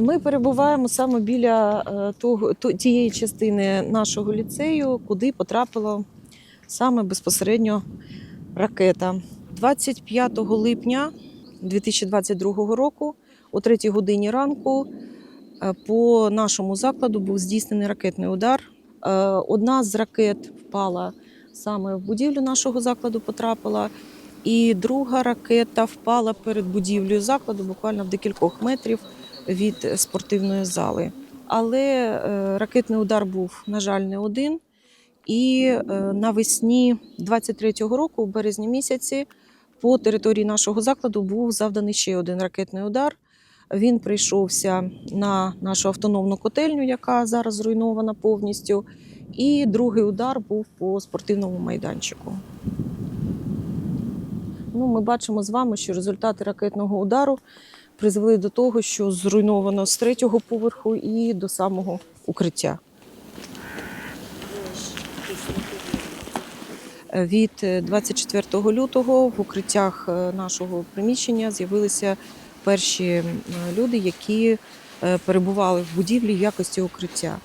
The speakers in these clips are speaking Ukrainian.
Ми перебуваємо саме біля е, тієї частини нашого ліцею, куди потрапила саме безпосередньо ракета. 25 липня 2022 року, о 3 годині ранку, е, по нашому закладу був здійснений ракетний удар. Е, Одна з ракет впала саме в будівлю нашого закладу, потрапила. І друга ракета впала перед будівлею закладу, буквально в декількох метрів від спортивної зали. Але е, ракетний удар був, на жаль, не один. І е, навесні 23-го року, в березні місяці, по території нашого закладу був завданий ще один ракетний удар. Він прийшовся на нашу автономну котельню, яка зараз зруйнована повністю. І другий удар був по спортивному майданчику. Ну, ми бачимо з вами, що результати ракетного удару призвели до того, що зруйновано з третього поверху і до самого укриття. Е, Від е, 24 лютого в укриттях е, нашого приміщення з'явилися перші люди, які е, перебували в будівлі якості укриття.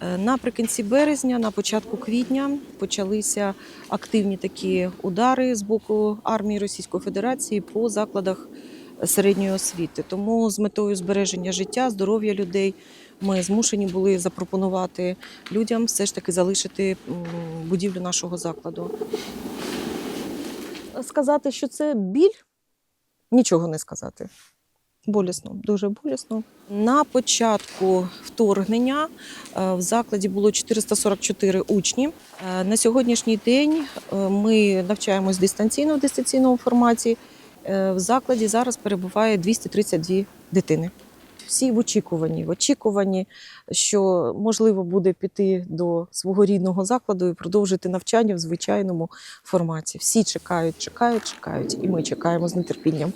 Е, Наприкінці березня, на початку квітня, почалися активні такі удари з боку армії Російської Федерації по закладах середньої освіти. Тому з метою збереження життя, здоров'я людей ми змушені були запропонувати людям все ж таки залишити будівлю нашого закладу. Сказати, що це біль, нічого не сказати. Болісно, дуже болісно. На початку вторгнення е, в закладі було 444 учні. Е, На сьогоднішній день е, ми навчаємось дистанційно в дистанційному форматі. Е, В закладі зараз перебуває 232 дитини. Всі в очікуванні, в очікуванні, що можливо буде піти до свого рідного закладу і продовжити навчання в звичайному форматі. Всі чекають, чекають, чекають, і ми чекаємо з нетерпінням.